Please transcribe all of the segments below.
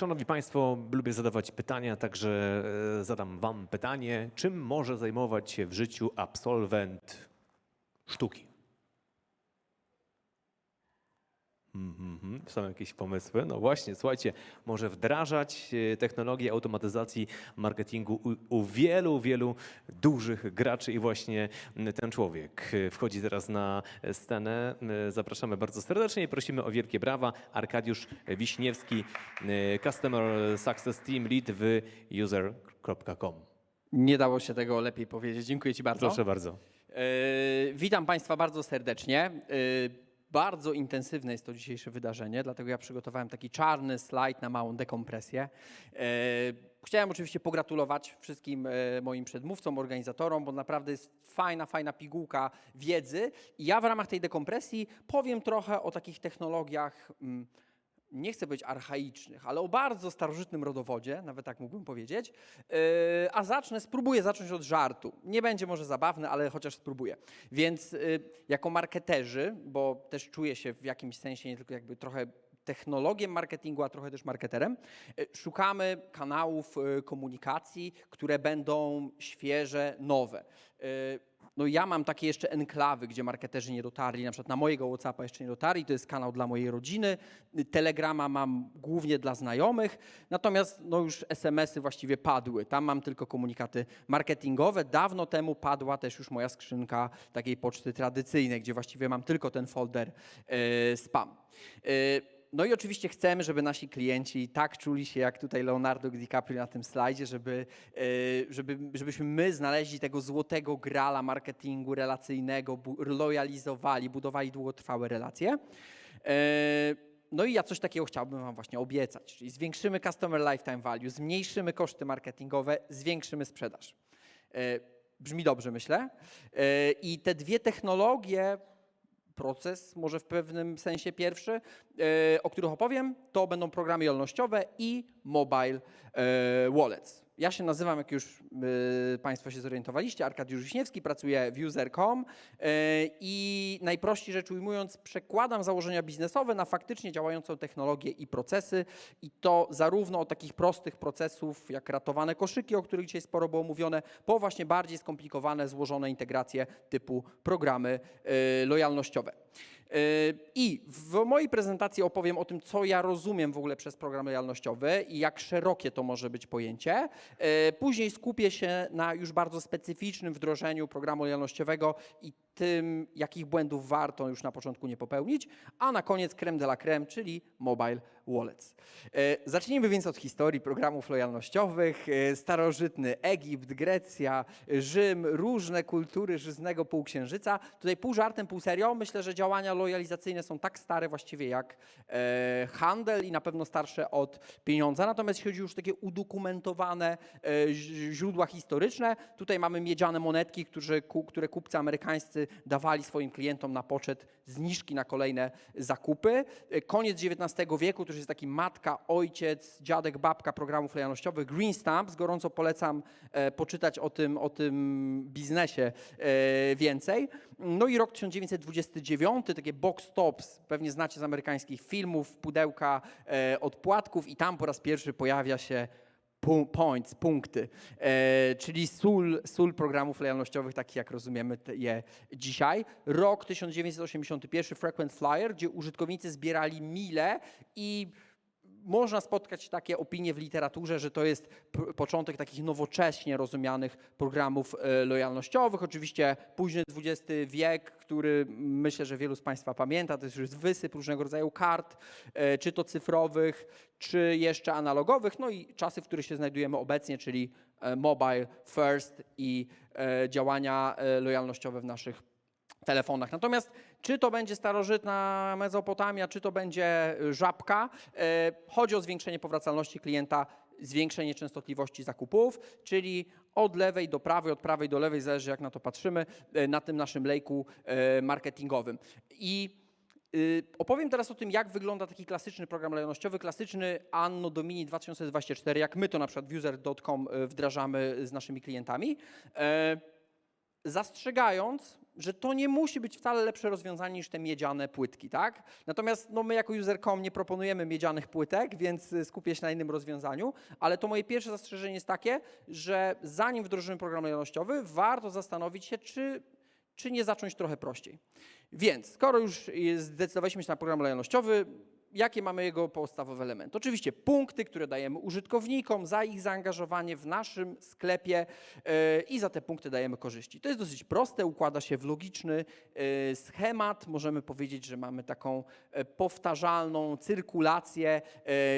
Szanowni Państwo, lubię zadawać pytania, także e, zadam Wam pytanie. Czym może zajmować się w życiu absolwent sztuki? Mhm, Są jakieś pomysły? No właśnie, słuchajcie, może wdrażać e, technologię automatyzacji marketingu u, u wielu, wielu dużych graczy i właśnie ten człowiek e, wchodzi teraz na scenę. E, Zapraszamy bardzo serdecznie i prosimy o wielkie brawa. Arkadiusz Wiśniewski, Customer Success Team Lead w user.com. Nie dało się tego lepiej powiedzieć. Dziękuję Ci bardzo. Proszę bardzo. E, witam Państwa bardzo serdecznie. E, bardzo intensywne jest to dzisiejsze wydarzenie, dlatego ja przygotowałem taki czarny slajd na małą dekompresję. E, chciałem oczywiście pogratulować wszystkim e, moim przedmówcom, organizatorom, bo naprawdę jest fajna, fajna pigułka wiedzy. I ja w ramach tej dekompresji powiem trochę o takich technologiach. Nie chcę być archaicznych, ale o bardzo starożytnym rodowodzie, nawet tak mógłbym powiedzieć. Yy, a zacznę, spróbuję zacząć od żartu. Nie będzie może zabawny, ale chociaż spróbuję. Więc yy, jako marketerzy, bo też czuję się w jakimś sensie nie tylko jakby trochę technologiem marketingu, a trochę też marketerem, yy, szukamy kanałów komunikacji, które będą świeże, nowe. Yy, no ja mam takie jeszcze enklawy, gdzie marketerzy nie dotarli, na przykład na mojego Whatsappa jeszcze nie dotarli, to jest kanał dla mojej rodziny, Telegrama mam głównie dla znajomych, natomiast no już SMS-y właściwie padły, tam mam tylko komunikaty marketingowe. Dawno temu padła też już moja skrzynka takiej poczty tradycyjnej, gdzie właściwie mam tylko ten folder e, spam. E, no i oczywiście chcemy, żeby nasi klienci tak czuli się jak tutaj Leonardo DiCaprio na tym slajdzie, żeby, e, żeby, żebyśmy my znaleźli tego złotego grala marketingu relacyjnego, lojalizowali, budowali długotrwałe relacje. E, No i ja coś takiego chciałbym Wam właśnie obiecać, czyli zwiększymy customer lifetime value, zmniejszymy koszty marketingowe, zwiększymy sprzedaż. E, Brzmi dobrze, myślę. I te dwie technologie, proces może w pewnym sensie pierwszy, e, o których opowiem, to będą programy jolnościowe i mobile e, wallets. Ja się nazywam, jak już e, Państwo się zorientowaliście, Arkadiusz Wiśniewski, pracuję w user.com e, i najprościej rzecz ujmując przekładam założenia biznesowe na faktycznie działającą technologię i procesy i to zarówno od takich prostych procesów jak ratowane koszyki, o których dzisiaj sporo było mówione, po właśnie bardziej skomplikowane, złożone integracje typu programy e, lojalnościowe. E, I w mojej prezentacji opowiem o tym, co ja rozumiem w ogóle przez program lojalnościowy i jak szerokie to może być pojęcie. E, Później skupię się na już bardzo specyficznym wdrożeniu programu lojalnościowego i tym, jakich błędów warto już na początku nie popełnić, a na koniec creme de la creme, czyli mobile wallets. E, Zacznijmy więc od historii programów lojalnościowych. E, Starożytny Egipt, Grecja, Rzym, różne kultury żyznego półksiężyca. Tutaj pół żartem, pół serio. Myślę, że działania lojalizacyjne są tak stare właściwie jak e, handel i na pewno starsze od pieniądza. Natomiast jeśli chodzi już o takie udokumentowane źródła historyczne, tutaj mamy miedziane monetki, które kupcy amerykańscy dawali swoim klientom na poczet zniżki na kolejne zakupy. Koniec XIX wieku, to już jest taki matka, ojciec, dziadek, babka programów lojalnościowych, Green Stamps. Gorąco polecam e, poczytać o tym, o tym biznesie e, więcej. No i rok 1929, takie box tops, pewnie znacie z amerykańskich filmów, pudełka e, od płatków i tam po raz pierwszy pojawia się points, punkty, e, czyli sól, sól programów lojalnościowych, takich jak rozumiemy je dzisiaj. Rok 1981, Frequent Flyer, gdzie użytkownicy zbierali mile i można spotkać takie opinie w literaturze, że to jest początek takich nowocześnie rozumianych programów e, lojalnościowych. Oczywiście późny XX wiek, który myślę, że wielu z Państwa pamięta, to jest już wysyp różnego rodzaju kart, e, czy to cyfrowych, czy jeszcze analogowych, no i czasy, w których się znajdujemy obecnie, czyli e, mobile first i działania lojalnościowe w naszych telefonach. Natomiast czy to będzie starożytna Mezopotamia, czy to będzie y, żabka, e, chodzi o zwiększenie powracalności klienta, zwiększenie częstotliwości zakupów, czyli od lewej do prawej, od prawej do lewej, zależy jak na to patrzymy, e, na tym naszym lejku e, marketingowym. I y, Opowiem teraz o tym, jak wygląda taki klasyczny program lojalnościowy, klasyczny Anno Domini 2024, jak my to na przykład w user.com wdrażamy z naszymi klientami. E, Zastrzegając, że to nie musi być wcale lepsze rozwiązanie niż te miedziane płytki, tak? Natomiast no, my jako user.com nie proponujemy miedzianych płytek, więc y, skupię się na innym rozwiązaniu, ale to moje pierwsze zastrzeżenie jest takie, że zanim wdrożymy program lojalnościowy, warto zastanowić się, czy, czy nie zacząć trochę prościej. Więc skoro już jest- zdecydowaliśmy się na program lojalnościowy, jakie mamy jego podstawowe elementy? Oczywiście punkty, które dajemy użytkownikom za ich zaangażowanie w naszym sklepie e, i za te punkty dajemy korzyści. To jest dosyć proste, układa się w logiczny e, schemat. Możemy powiedzieć, że mamy taką e, powtarzalną cyrkulację,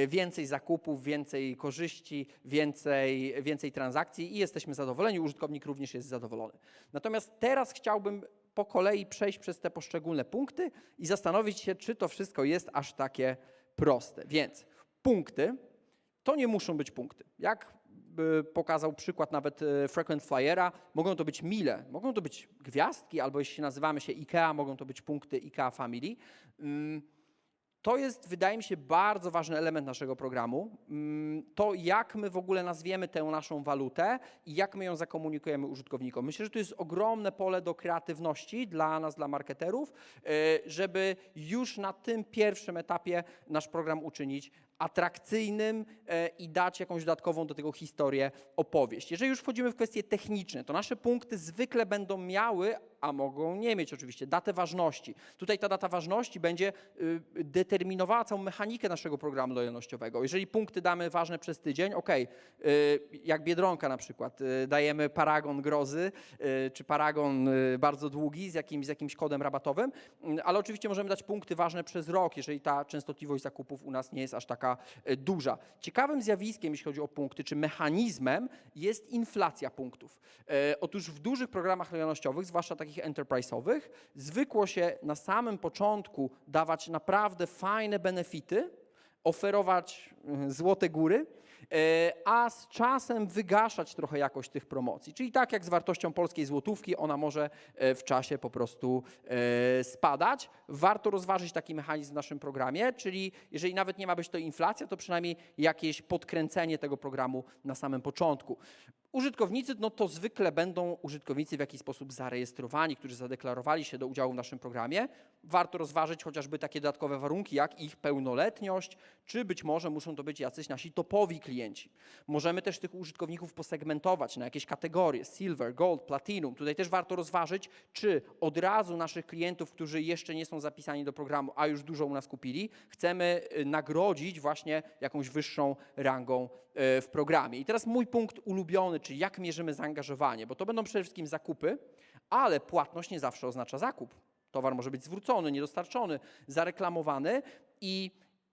więcej zakupów, więcej korzyści, więcej, więcej transakcji i jesteśmy zadowoleni. Użytkownik również jest zadowolony. Natomiast teraz chciałbym po kolei przejść przez te poszczególne punkty i zastanowić się, czy to wszystko jest aż takie proste. Więc punkty to nie muszą być punkty. Jak y, pokazał przykład nawet y, Frequent Flyera, mogą to być mile, mogą to być gwiazdki, albo jeśli nazywamy się IKEA, mogą to być punkty IKEA Family. To jest, wydaje mi się, bardzo ważny element naszego programu. Mm, To, jak my w ogóle nazwiemy tę naszą walutę i jak my ją zakomunikujemy użytkownikom. Myślę, że to jest ogromne pole do kreatywności dla nas, dla marketerów, e, żeby już na tym pierwszym etapie nasz program uczynić atrakcyjnym e, i dać jakąś dodatkową do tego historię, opowieść. Jeżeli już wchodzimy w kwestie techniczne, to nasze punkty zwykle będą miały, a mogą nie mieć oczywiście, datę ważności. Tutaj ta data ważności będzie y, determinowała całą mechanikę naszego programu lojalnościowego. Jeżeli punkty damy ważne przez tydzień, ok, jak Biedronka na przykład, y, dajemy paragon grozy, y, czy paragon bardzo długi z jakimś, z jakimś kodem rabatowym, ale oczywiście możemy dać punkty ważne przez rok, jeżeli ta częstotliwość zakupów u nas nie jest aż taka duża. Ciekawym zjawiskiem, jeśli chodzi o punkty, czy mechanizmem jest inflacja punktów. Otóż w dużych programach lojalnościowych, zwłaszcza takich enterprise'owych, zwykło się na samym początku dawać naprawdę fajne benefity, oferować y, złote góry, e, a z czasem wygaszać trochę jakość tych promocji. Czyli tak jak z wartością polskiej złotówki, ona może e, w czasie po prostu e, spadać. Warto rozważyć taki mechanizm w naszym programie, czyli jeżeli nawet nie ma być to inflacja, to przynajmniej jakieś podkręcenie tego programu na samym początku. Użytkownicy, no to zwykle będą użytkownicy w jakiś sposób zarejestrowani, którzy zadeklarowali się do udziału w naszym programie. Warto rozważyć chociażby takie dodatkowe warunki, jak ich pełnoletność, czy być może muszą to być jacyś nasi topowi klienci. Możemy też tych użytkowników posegmentować na jakieś kategorie, silver, gold, platinum. Tutaj też warto rozważyć, czy od razu naszych klientów, którzy jeszcze nie są zapisani do programu, a już dużo u nas kupili, chcemy y, nagrodzić właśnie jakąś wyższą rangą w programie. I teraz mój punkt ulubiony, czyli jak mierzymy zaangażowanie, bo to będą przede wszystkim zakupy, ale płatność nie zawsze oznacza zakup. Towar może być zwrócony, niedostarczony, zareklamowany i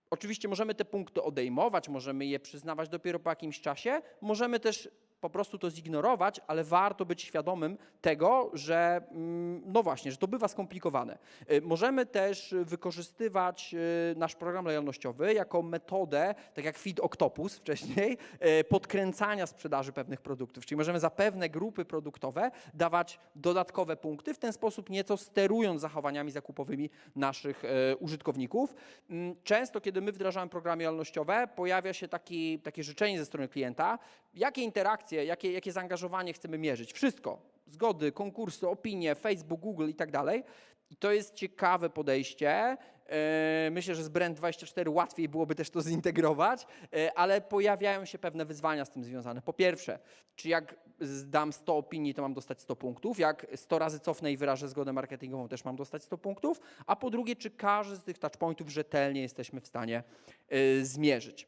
oczywiście możemy te punkty odejmować, możemy je przyznawać dopiero po jakimś czasie, możemy też po prostu to zignorować, ale warto być świadomym tego, że mm, no właśnie, że to bywa skomplikowane. Y, Możemy też wykorzystywać y, nasz program lojalnościowy jako metodę, tak jak Feed Octopus wcześniej, y, podkręcania sprzedaży pewnych produktów. Czyli możemy za pewne grupy produktowe dawać dodatkowe punkty, w ten sposób nieco sterując zachowaniami zakupowymi naszych użytkowników. Mm, Często, kiedy my wdrażamy programy lojalnościowe, pojawia się taki, takie życzenie ze strony klienta, jakie interakcje, jakie, jakie zaangażowanie chcemy mierzyć. Wszystko. Zgody, konkursy, opinie, Facebook, Google i tak dalej. I to jest ciekawe podejście. E, Myślę, że z Brand24 łatwiej byłoby też to zintegrować, e, ale pojawiają się pewne wyzwania z tym związane. Po pierwsze, czy jak zdam 100 opinii, to mam dostać 100 punktów, jak 100 razy cofnę i wyrażę zgodę marketingową, też mam dostać 100 punktów, a po drugie, czy każdy z tych touchpointów rzetelnie jesteśmy w stanie e, zmierzyć.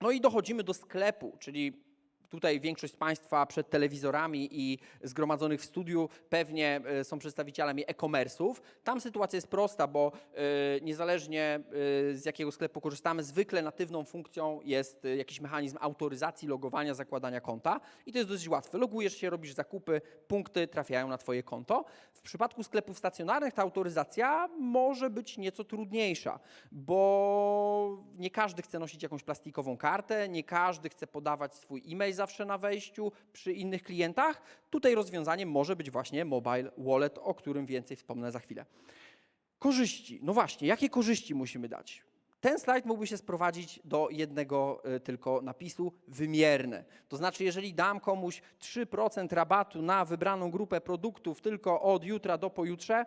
No i dochodzimy do sklepu, czyli tutaj większość z Państwa przed telewizorami i zgromadzonych w studiu pewnie e, są przedstawicielami e-commerce'ów. Tam sytuacja jest prosta, bo e, niezależnie e, z jakiego sklepu korzystamy, zwykle natywną funkcją jest jakiś mechanizm autoryzacji, logowania, zakładania konta i to jest dosyć łatwe. Logujesz się, robisz zakupy, punkty trafiają na Twoje konto. W przypadku sklepów stacjonarnych ta autoryzacja może być nieco trudniejsza, bo nie każdy chce nosić jakąś plastikową kartę, nie każdy chce podawać swój e-mail zawsze na wejściu przy innych klientach. Tutaj rozwiązaniem może być właśnie mobile wallet, o którym więcej wspomnę za chwilę. Korzyści. No właśnie, jakie korzyści musimy dać? Ten slajd mógłby się sprowadzić do jednego y, tylko napisu wymierne. To znaczy, jeżeli dam komuś 3% rabatu na wybraną grupę produktów tylko od jutra do pojutrze,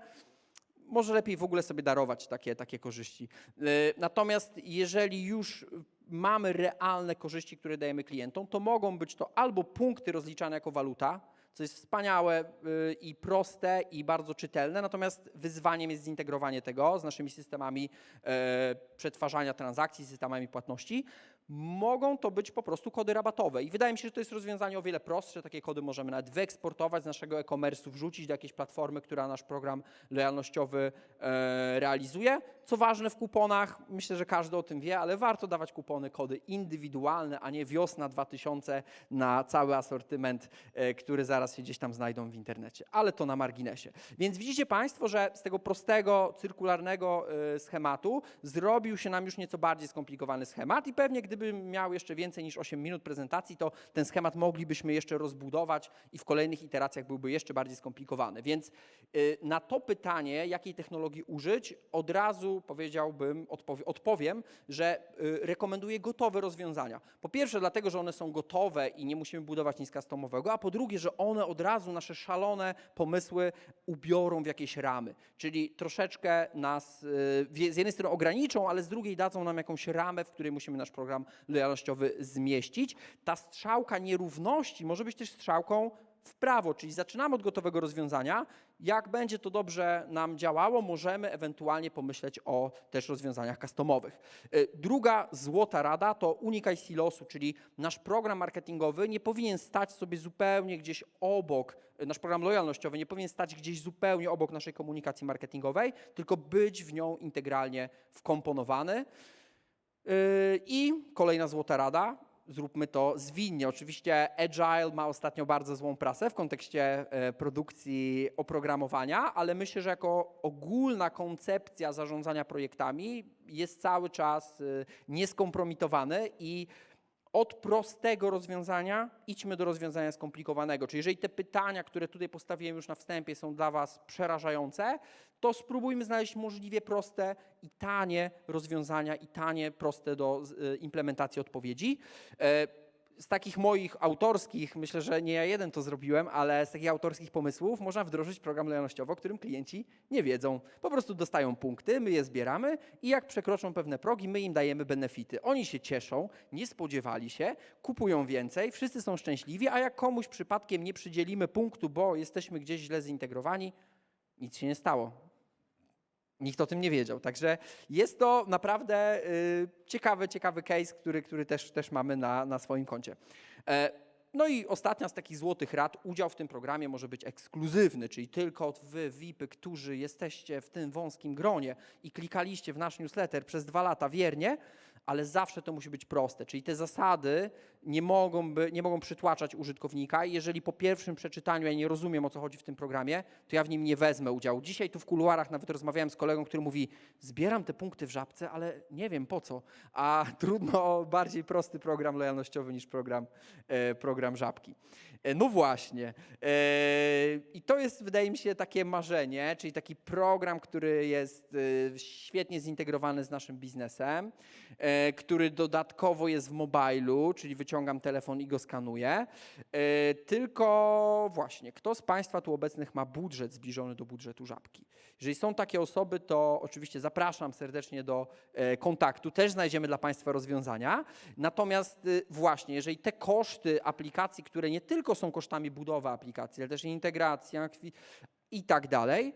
może lepiej w ogóle sobie darować takie, takie korzyści. Y, Natomiast jeżeli już mamy realne korzyści, które dajemy klientom, to mogą być to albo punkty rozliczane jako waluta, co jest wspaniałe y, i proste i bardzo czytelne, natomiast wyzwaniem jest zintegrowanie tego z naszymi systemami e, przetwarzania transakcji, systemami płatności. Mogą to być po prostu kody rabatowe i wydaje mi się, że to jest rozwiązanie o wiele prostsze. Takie kody możemy nawet wyeksportować z naszego e-commerce'u, wrzucić do jakiejś platformy, która nasz program lojalnościowy e, realizuje. Co ważne w kuponach, myślę, że każdy o tym wie, ale warto dawać kupony, kody indywidualne, a nie wiosna 2000 na cały asortyment, e, który zaraz się gdzieś tam znajdą w internecie. Ale to na marginesie. Więc widzicie Państwo, że z tego prostego, cyrkularnego e, schematu zrobił się nam już nieco bardziej skomplikowany schemat i pewnie gdybym miał jeszcze więcej niż 8 minut prezentacji, to ten schemat moglibyśmy jeszcze rozbudować i w kolejnych iteracjach byłby jeszcze bardziej skomplikowany. Więc y, na to pytanie, jakiej technologii użyć, od razu powiedziałbym, odpowie, odpowiem, że y, rekomenduję gotowe rozwiązania. Po pierwsze, dlatego, że one są gotowe i nie musimy budować nic customowego, a po drugie, że one od razu nasze szalone pomysły ubiorą w jakieś ramy. Czyli troszeczkę nas y, z jednej strony ograniczą, ale z drugiej dadzą nam jakąś ramę, w której musimy nasz program lojalnościowy zmieścić. Ta strzałka nierówności może być też strzałką w prawo, czyli zaczynamy od gotowego rozwiązania. Jak będzie to dobrze nam działało, możemy ewentualnie pomyśleć o też rozwiązaniach customowych. Y, Druga złota rada to unikaj silosu, czyli nasz program marketingowy nie powinien stać sobie zupełnie gdzieś obok, y, nasz program lojalnościowy nie powinien stać gdzieś zupełnie obok naszej komunikacji marketingowej, tylko być w nią integralnie wkomponowany. Yy, I kolejna złota rada. Zróbmy to zwinnie. Oczywiście Agile ma ostatnio bardzo złą prasę w kontekście e, produkcji oprogramowania, ale myślę, że jako ogólna koncepcja zarządzania projektami jest cały czas y, nieskompromitowany i od prostego rozwiązania idźmy do rozwiązania skomplikowanego. Czyli jeżeli te pytania, które tutaj postawiłem już na wstępie, są dla Was przerażające, to spróbujmy znaleźć możliwie proste i tanie rozwiązania i tanie, proste do y, implementacji odpowiedzi. Z takich moich autorskich, myślę, że nie ja jeden to zrobiłem, ale z takich autorskich pomysłów można wdrożyć program lojalnościowy, o którym klienci nie wiedzą. Po prostu dostają punkty, my je zbieramy i jak przekroczą pewne progi, my im dajemy benefity. Oni się cieszą, nie spodziewali się, kupują więcej, wszyscy są szczęśliwi, a jak komuś przypadkiem nie przydzielimy punktu, bo jesteśmy gdzieś źle zintegrowani, nic się nie stało. Nikt o tym nie wiedział. Także jest to naprawdę y, ciekawy, ciekawy case, który, który też, też mamy na, na swoim koncie. E, no i ostatnia z takich złotych rad, udział w tym programie może być ekskluzywny, czyli tylko wy, VIPy, którzy jesteście w tym wąskim gronie i klikaliście w nasz newsletter przez dwa lata wiernie, ale zawsze to musi być proste, czyli te zasady nie mogą, by, nie mogą przytłaczać użytkownika i jeżeli po pierwszym przeczytaniu ja nie rozumiem, o co chodzi w tym programie, to ja w nim nie wezmę udziału. Dzisiaj tu w kuluarach nawet rozmawiałem z kolegą, który mówi, zbieram te punkty w Żabce, ale nie wiem po co, a trudno bardziej prosty program lojalnościowy niż program, e, program Żabki. E, No właśnie. E, I to jest, wydaje mi się, takie marzenie, czyli taki program, który jest e, świetnie zintegrowany z naszym biznesem, który dodatkowo jest w mobilu, czyli wyciągam telefon i go skanuję. Tylko właśnie, kto z Państwa tu obecnych ma budżet zbliżony do budżetu Żabki? Jeżeli są takie osoby, to oczywiście zapraszam serdecznie do kontaktu. Też znajdziemy dla Państwa rozwiązania. Natomiast właśnie, jeżeli te koszty aplikacji, które nie tylko są kosztami budowy aplikacji, ale też integracja i tak dalej,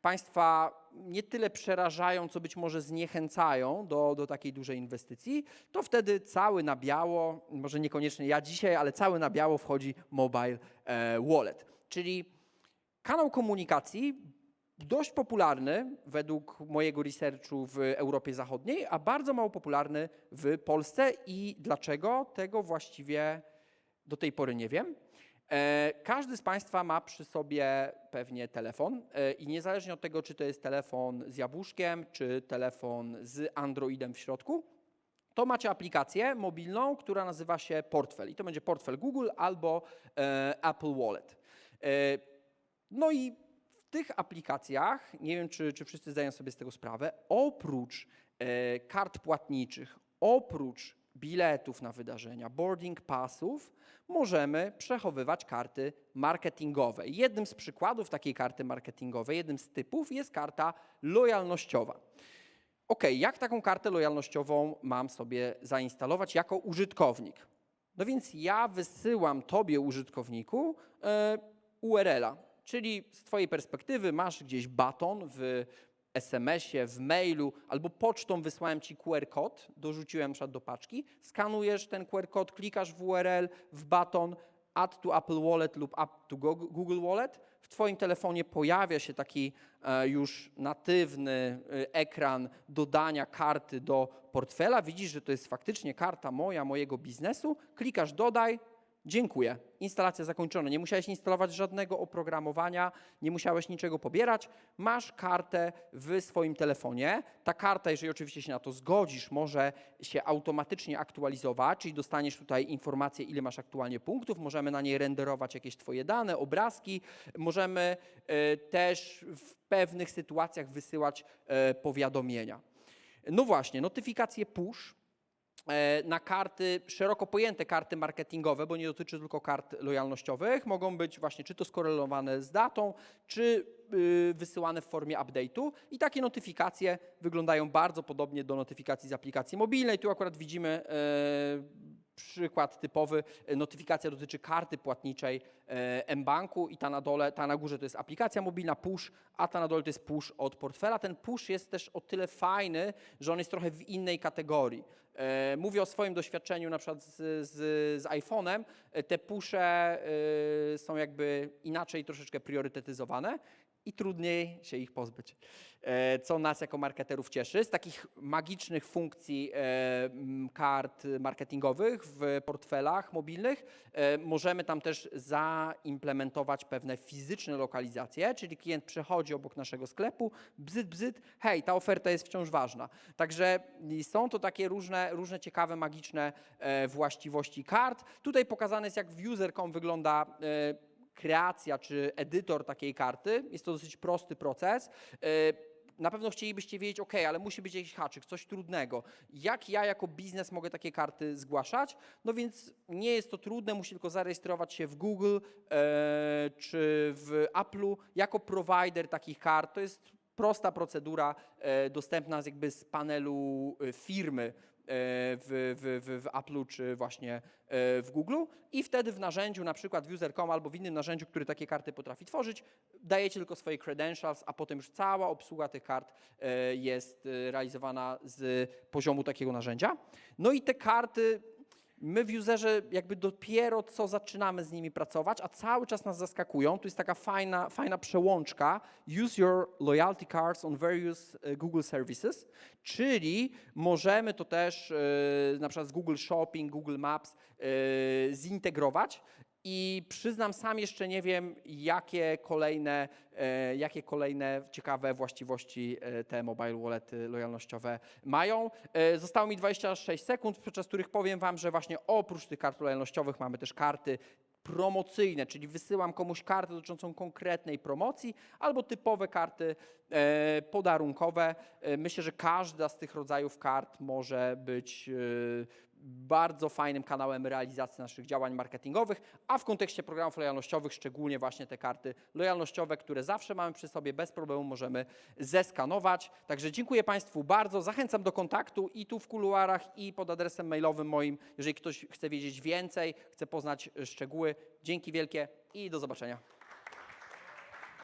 Państwa nie tyle przerażają, co być może zniechęcają do, do takiej dużej inwestycji, to wtedy cały na biało, może niekoniecznie ja dzisiaj, ale cały na biało wchodzi mobile e, wallet. Czyli kanał komunikacji dość popularny według mojego researchu w Europie Zachodniej, a bardzo mało popularny w Polsce. I dlaczego? Tego właściwie do tej pory nie wiem. E, Każdy z Państwa ma przy sobie pewnie telefon e, i niezależnie od tego, czy to jest telefon z jabłuszkiem, czy telefon z Androidem w środku, to macie aplikację mobilną, która nazywa się Portfel. I to będzie portfel Google albo e, Apple Wallet. No i w tych aplikacjach, nie wiem czy, czy wszyscy zdają sobie z tego sprawę, oprócz kart płatniczych, oprócz biletów na wydarzenia, boarding passów, możemy przechowywać karty marketingowe. Jednym z przykładów takiej karty marketingowej, jednym z typów jest karta lojalnościowa. OK, jak taką kartę lojalnościową mam sobie zainstalować jako użytkownik? No więc ja wysyłam Tobie, użytkowniku, e, URL-a, czyli z Twojej perspektywy masz gdzieś baton w SMS-ie, w mailu albo pocztą wysłałem Ci QR kod, dorzuciłem na do paczki, skanujesz ten QR kod, klikasz w URL, w baton, add to Apple Wallet lub add to Go- Google Wallet. W Twoim telefonie pojawia się taki e, już natywny e, ekran dodania karty do portfela. Widzisz, że to jest faktycznie karta moja, mojego biznesu. Klikasz dodaj, dziękuję. Instalacja zakończona. Nie musiałeś instalować żadnego oprogramowania, nie musiałeś niczego pobierać. Masz kartę w swoim telefonie. Ta karta, jeżeli oczywiście się na to zgodzisz, może się automatycznie aktualizować, czyli dostaniesz tutaj informację, ile masz aktualnie punktów. Możemy na niej renderować jakieś Twoje dane, obrazki. Możemy e, też w pewnych sytuacjach wysyłać e, powiadomienia. No właśnie, notyfikacje push na karty, szeroko pojęte karty marketingowe, bo nie dotyczy tylko kart lojalnościowych, mogą być właśnie czy to skorelowane z datą, czy y, wysyłane w formie update'u. I takie notyfikacje wyglądają bardzo podobnie do notyfikacji z aplikacji mobilnej. Tu akurat widzimy e, przykład typowy. E, Notyfikacja dotyczy karty płatniczej e, mBanku i ta na dole, ta na górze to jest aplikacja mobilna push, a ta na dole to jest push od portfela. Ten push jest też o tyle fajny, że on jest trochę w innej kategorii. E, Mówię o swoim doświadczeniu na przykład z, z, z iPhone'em. E, Te pusze e, są jakby inaczej troszeczkę priorytetyzowane i trudniej się ich pozbyć. E, Co nas jako marketerów cieszy. Z takich magicznych funkcji e, kart marketingowych w portfelach mobilnych e, możemy tam też zaimplementować pewne fizyczne lokalizacje, czyli klient przechodzi obok naszego sklepu, bzyt, bzyt, hej, ta oferta jest wciąż ważna. Także są to takie różne, różne ciekawe, magiczne właściwości kart. Tutaj pokazane jest, jak w user.com wygląda kreacja czy edytor takiej karty. Jest to dosyć prosty proces. E, Na pewno chcielibyście wiedzieć, OK, ale musi być jakiś haczyk, coś trudnego. Jak ja jako biznes mogę takie karty zgłaszać? No więc nie jest to trudne, musi tylko zarejestrować się w Google e, czy w Apple'u jako provider takich kart. To jest prosta procedura e, dostępna z jakby z panelu firmy w, w, w, w Apple'u czy właśnie e, w Google'u i wtedy w narzędziu, na przykład w user.com albo w innym narzędziu, który takie karty potrafi tworzyć, dajecie tylko swoje credentials, a potem już cała obsługa tych kart e, jest e, realizowana z poziomu takiego narzędzia. No i te karty My w userze jakby dopiero co zaczynamy z nimi pracować, a cały czas nas zaskakują. Tu jest taka fajna, fajna przełączka Use your loyalty cards on various e, Google services, czyli możemy to też e, na przykład z Google Shopping, Google Maps e, zintegrować. I przyznam, sam jeszcze nie wiem, jakie kolejne, e, jakie kolejne ciekawe właściwości e, te mobile wallety lojalnościowe mają. E, Zostało mi 26 sekund, podczas których powiem Wam, że właśnie oprócz tych kart lojalnościowych mamy też karty promocyjne, czyli wysyłam komuś kartę dotyczącą konkretnej promocji albo typowe karty e, podarunkowe. E, myślę, że każda z tych rodzajów kart może być e, bardzo fajnym kanałem realizacji naszych działań marketingowych, a w kontekście programów lojalnościowych szczególnie właśnie te karty lojalnościowe, które zawsze mamy przy sobie, bez problemu możemy zeskanować. Także dziękuję Państwu bardzo, zachęcam do kontaktu i tu w kuluarach i pod adresem mailowym moim, jeżeli ktoś chce wiedzieć więcej, chce poznać szczegóły. Dzięki wielkie i do zobaczenia.